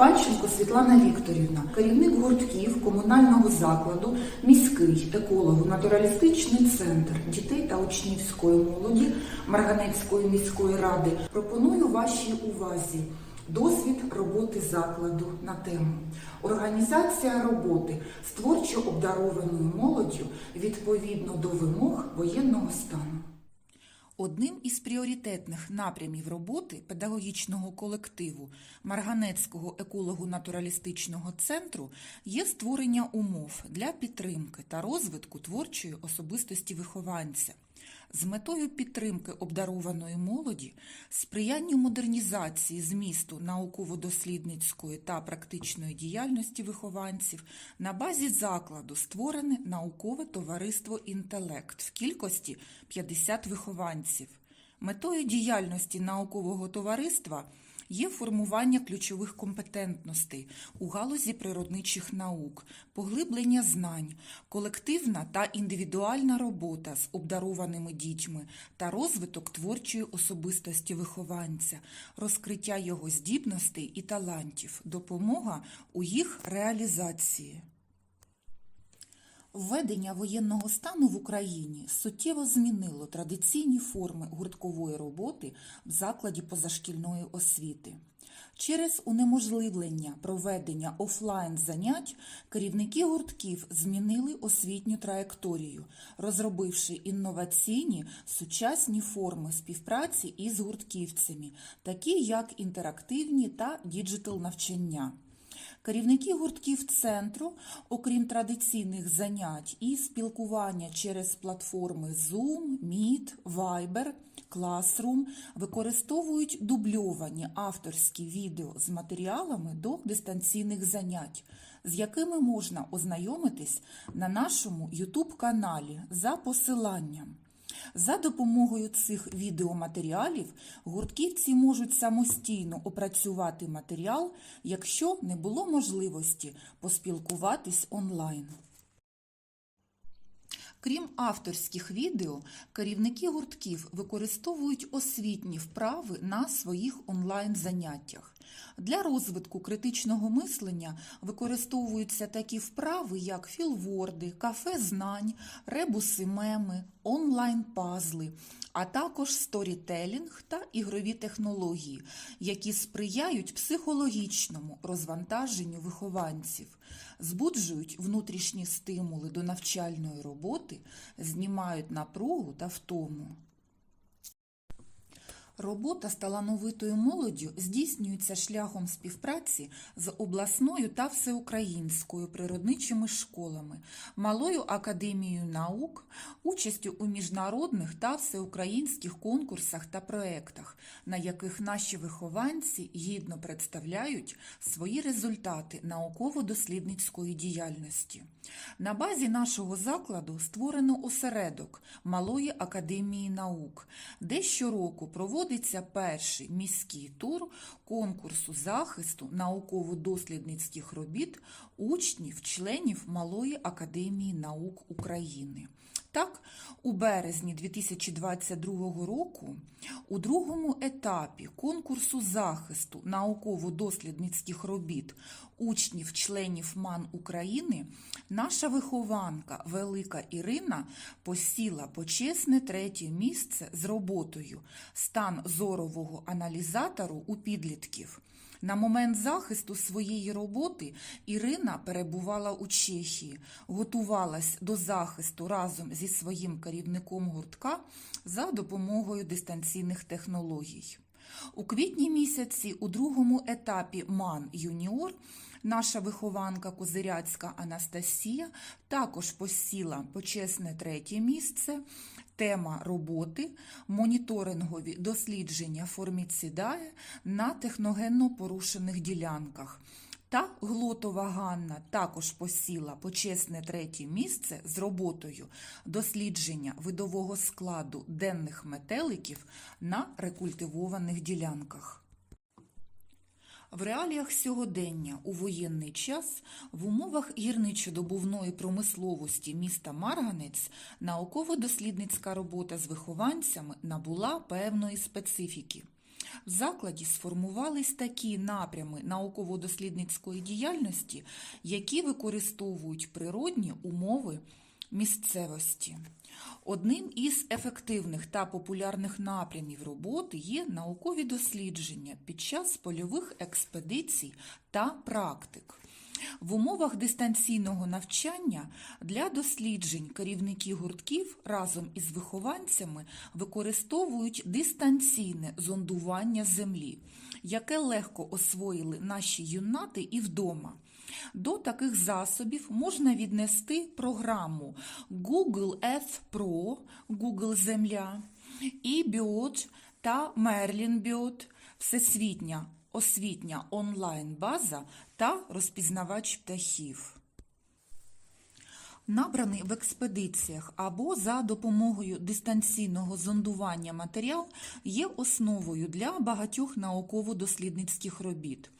Панченко Світлана Вікторівна, керівник гуртків комунального закладу, міський еколого-натуралістичний центр дітей та учнівської молоді Марганецької міської ради. Пропоную вашій увазі досвід роботи закладу на тему організація роботи з творчо обдарованою молоддю відповідно до вимог воєнного стану. Одним із пріоритетних напрямів роботи педагогічного колективу Марганецького еколого-натуралістичного центру є створення умов для підтримки та розвитку творчої особистості вихованця. З метою підтримки обдарованої молоді, сприянню модернізації змісту науково-дослідницької та практичної діяльності вихованців на базі закладу створене наукове товариство «Інтелект» в кількості 50 вихованців. Метою діяльності наукового товариства є формування ключових компетентностей у галузі природничих наук, поглиблення знань, колективна та індивідуальна робота з обдарованими дітьми та розвиток творчої особистості вихованця, розкриття його здібностей і талантів, допомога у їх реалізації. Введення воєнного стану в Україні суттєво змінило традиційні форми гурткової роботи в закладі позашкільної освіти. Через унеможливлення проведення офлайн занять керівники гуртків змінили освітню траєкторію, розробивши інноваційні сучасні форми співпраці із гуртківцями, такі як інтерактивні та діджитал навчання. Керівники гуртків центру, окрім традиційних занять і спілкування через платформи Zoom, Meet, Viber, Classroom, використовують дубльовані авторські відео з матеріалами до дистанційних занять, з якими можна ознайомитись на нашому YouTube-каналі за посиланням. За допомогою цих відеоматеріалів гуртківці можуть самостійно опрацювати матеріал, якщо не було можливості поспілкуватись онлайн. Крім авторських відео, керівники гуртків використовують освітні вправи на своїх онлайн-заняттях. Для розвитку критичного мислення використовуються такі вправи, як філворди, кафе знань, ребуси меми, онлайн-пазли, а також сторітелінг та ігрові технології, які сприяють психологічному розвантаженню вихованців, збуджують внутрішні стимули до навчальної роботи, знімають напругу та втому. Робота з талановитою молоддю здійснюється шляхом співпраці з обласною та всеукраїнською природничими школами, Малою академією наук, участю у міжнародних та всеукраїнських конкурсах та проєктах, на яких наші вихованці гідно представляють свої результати науково-дослідницької діяльності. На базі нашого закладу створено осередок Малої академії наук, де щороку проводиться перший міський тур конкурсу захисту науково-дослідницьких робіт учнів, членів Малої академії наук України. Так, у березні 2022 року у другому етапі конкурсу захисту науково-дослідницьких робіт учнів-членів МАН України наша вихованка Велика Ірина посіла почесне третє місце з роботою стан зорового аналізатору у підлітків. На момент захисту своєї роботи Ірина перебувала у Чехії, готувалась до захисту разом зі своїм керівником гуртка за допомогою дистанційних технологій. У квітні місяці у другому етапі МАН Юніор наша вихованка Козиряцька Анастасія також посіла почесне третє місце. Тема роботи моніторингові дослідження форміцидає на техногенно порушених ділянках. Та Глотова Ганна також посіла почесне третє місце з роботою дослідження видового складу денних метеликів на рекультивованих ділянках. В реаліях сьогодення у воєнний час в умовах гірничодобувної промисловості міста Марганець науково-дослідницька робота з вихованцями набула певної специфіки. В закладі сформувались такі напрями науково-дослідницької діяльності, які використовують природні умови місцевості. Одним із ефективних та популярних напрямів роботи є наукові дослідження під час польових експедицій та практик. В умовах дистанційного навчання для досліджень керівники гуртків разом із вихованцями використовують дистанційне зондування землі, яке легко освоїли наші юнати і вдома. До таких засобів можна віднести програму Google Earth Pro, Google Земля, eBiot та Merlin всесвітня освітня онлайн-база та розпізнавач птахів. Набраний в експедиціях або за допомогою дистанційного зондування матеріал є основою для багатьох науково-дослідницьких робіт.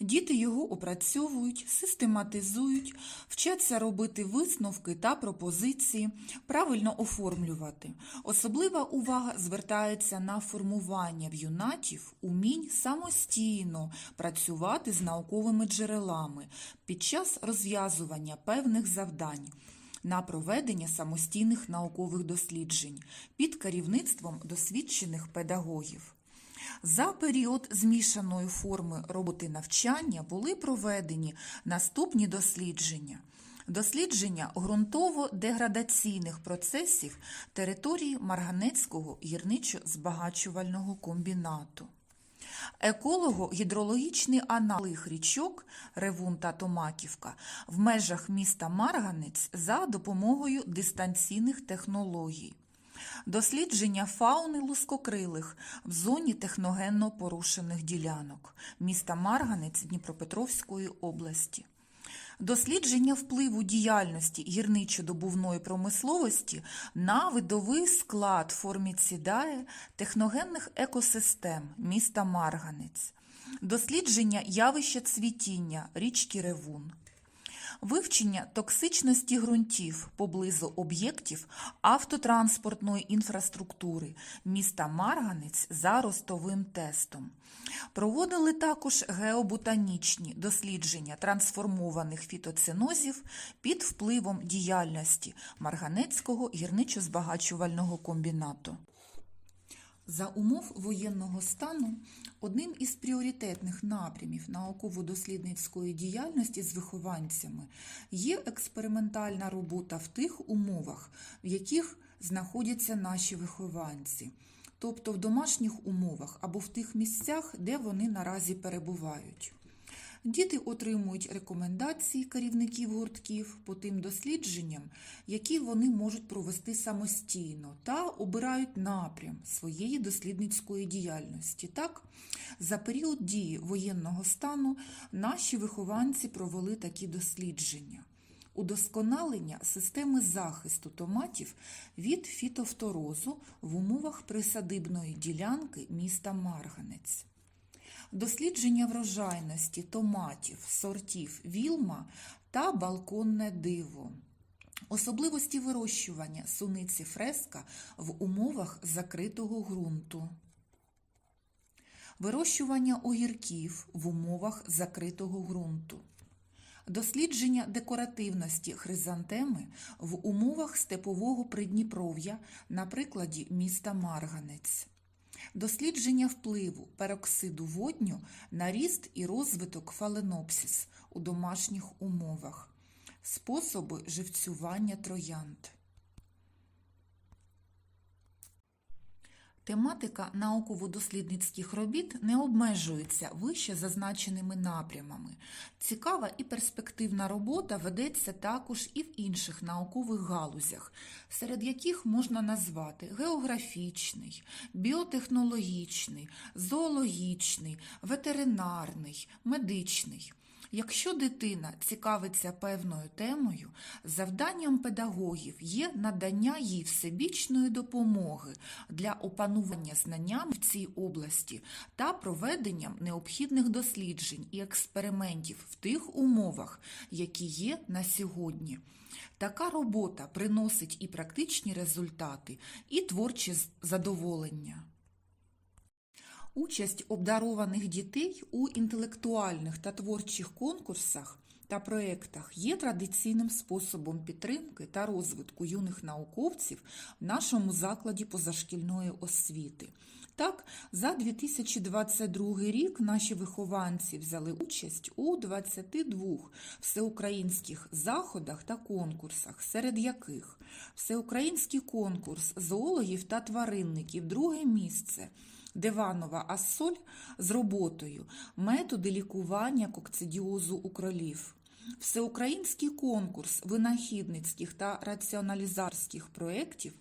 Діти його опрацьовують, систематизують, вчаться робити висновки та пропозиції, правильно оформлювати. Особлива увага звертається на формування в юнатів умінь самостійно працювати з науковими джерелами під час розв'язування певних завдань на проведення самостійних наукових досліджень під керівництвом досвідчених педагогів. За період змішаної форми роботи навчання були проведені наступні дослідження. Дослідження ґрунтово-деградаційних процесів території Марганецького гірничо-збагачувального комбінату. Еколого-гідрологічний аналіз річок Ревун та Томаківка в межах міста Марганець за допомогою дистанційних технологій. Дослідження фауни лускокрилих в зоні техногенно порушених ділянок міста Марганець Дніпропетровської області. Дослідження впливу діяльності гірничо-добувної промисловості на видовий склад форміцідає техногенних екосистем міста Марганець. Дослідження явища цвітіння річки Ревун. Вивчення токсичності ґрунтів поблизу об'єктів автотранспортної інфраструктури міста Марганець за ростовим тестом. Проводили також геоботанічні дослідження трансформованих фітоцинозів під впливом діяльності Марганецького гірничо-збагачувального комбінату. За умов воєнного стану одним із пріоритетних напрямів науково-дослідницької діяльності з вихованцями є експериментальна робота в тих умовах, в яких знаходяться наші вихованці, тобто в домашніх умовах або в тих місцях, де вони наразі перебувають. Діти отримують рекомендації керівників гуртків по тим дослідженням, які вони можуть провести самостійно, та обирають напрям своєї дослідницької діяльності. Так, за період дії воєнного стану наші вихованці провели такі дослідження. Удосконалення системи захисту томатів від фітофторозу в умовах присадибної ділянки міста Марганець. Дослідження врожайності томатів, сортів вілма та балконне диво. Особливості вирощування суниці фреска в умовах закритого ґрунту. Вирощування огірків в умовах закритого ґрунту. Дослідження декоративності хризантеми в умовах степового придніпров'я на прикладі міста Марганець. Дослідження впливу пероксиду водню на ріст і розвиток фаленопсіс у домашніх умовах. Способи живцювання троянд. Тематика науково-дослідницьких робіт не обмежується вище зазначеними напрямами. Цікава і перспективна робота ведеться також і в інших наукових галузях, серед яких можна назвати географічний, біотехнологічний, зоологічний, ветеринарний, медичний. Якщо дитина цікавиться певною темою, завданням педагогів є надання їй всебічної допомоги для опанування знаннями в цій області та проведенням необхідних досліджень і експериментів в тих умовах, які є на сьогодні. Така робота приносить і практичні результати, і творче задоволення. Участь обдарованих дітей у інтелектуальних та творчих конкурсах та проєктах є традиційним способом підтримки та розвитку юних науковців в нашому закладі позашкільної освіти. Так, за 2022 рік наші вихованці взяли участь у 22 всеукраїнських заходах та конкурсах, серед яких всеукраїнський конкурс зоологів та тваринників, друге місце. Диванова Ассоль з роботою Методи лікування кокцидіозу у кролів. Всеукраїнський конкурс винахідницьких та раціоналізарських проєктів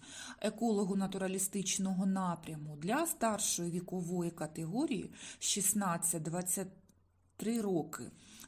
еколого-натуралістичного напряму для старшої вікової категорії 16-23 роки.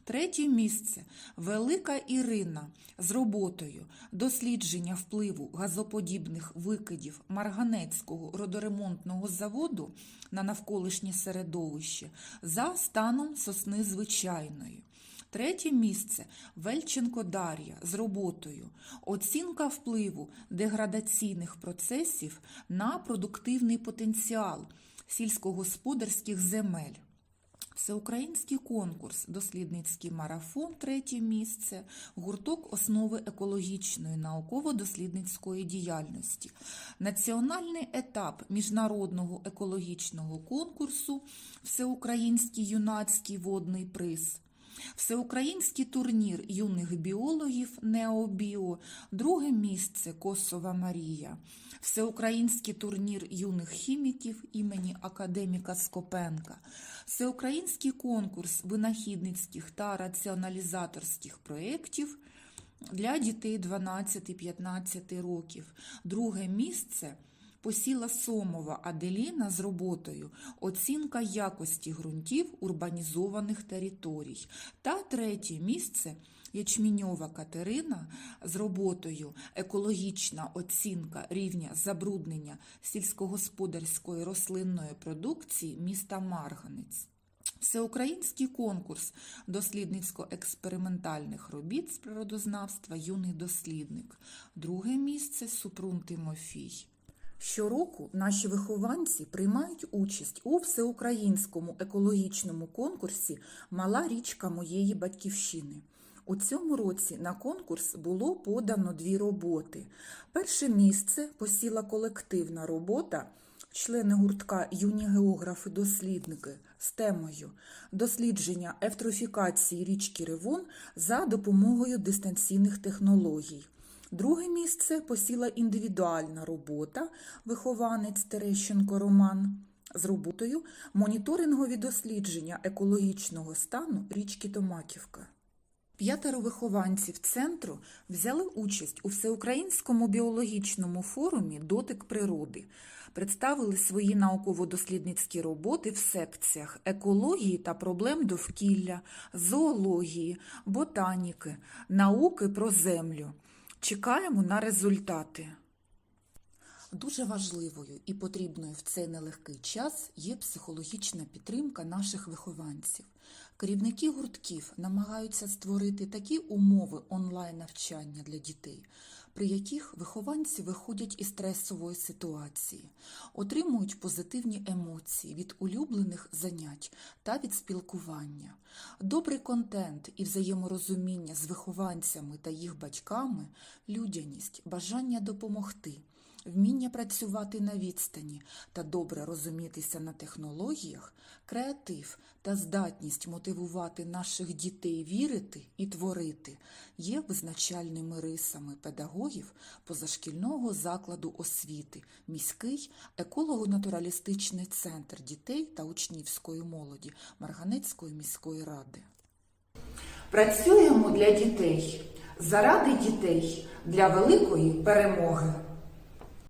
Третє місце Велика Ірина з роботою дослідження впливу газоподібних викидів Марганецького родоремонтного заводу на навколишнє середовище за станом сосни звичайної. Третє місце Вельченко Дар'я з роботою Оцінка впливу деградаційних процесів на продуктивний потенціал сільськогосподарських земель. Всеукраїнський конкурс, дослідницький марафон, третє місце, гурток основи екологічної науково-дослідницької діяльності, національний етап міжнародного екологічного конкурсу, Всеукраїнський юнацький водний приз. Всеукраїнський турнір юних біологів Необіо, друге місце Косова Марія, Всеукраїнський турнір юних хіміків імені академіка Скопенка, Всеукраїнський конкурс винахідницьких та раціоналізаторських проєктів для дітей 12-15 років, друге місце посіла Сомова Аделіна з роботою Оцінка якості ґрунтів урбанізованих територій та третє місце Ячміньова Катерина з роботою Екологічна оцінка рівня забруднення сільськогосподарської рослинної продукції міста Марганець. Всеукраїнський конкурс дослідницько-експериментальних робіт з природознавства Юний дослідник. Друге місце Супрун Тимофій. Щороку наші вихованці приймають участь у всеукраїнському екологічному конкурсі Мала річка моєї батьківщини. У цьому році на конкурс було подано дві роботи. Перше місце посіла колективна робота, члени гуртка юні географи-дослідники з темою дослідження ефтрофікації річки Ривон за допомогою дистанційних технологій. Друге місце посіла індивідуальна робота вихованець Терещенко Роман з роботою моніторингові дослідження екологічного стану річки Томаківка. П'ятеро вихованців центру взяли участь у всеукраїнському біологічному форумі Дотик природи, представили свої науково-дослідницькі роботи в секціях екології та проблем довкілля, зоології, ботаніки, науки про землю. Чекаємо на результати. Дуже важливою і потрібною в цей нелегкий час є психологічна підтримка наших вихованців. Керівники гуртків намагаються створити такі умови онлайн-навчання для дітей, при яких вихованці виходять із стресової ситуації, отримують позитивні емоції від улюблених занять та від спілкування. Добрий контент і взаєморозуміння з вихованцями та їх батьками, людяність, бажання допомогти вміння працювати на відстані та добре розумітися на технологіях, креатив та здатність мотивувати наших дітей вірити і творити є визначальними рисами педагогів позашкільного закладу освіти, міський еколого-натуралістичний центр дітей та учнівської молоді Марганецької міської ради. Працюємо для дітей, заради дітей, для великої перемоги.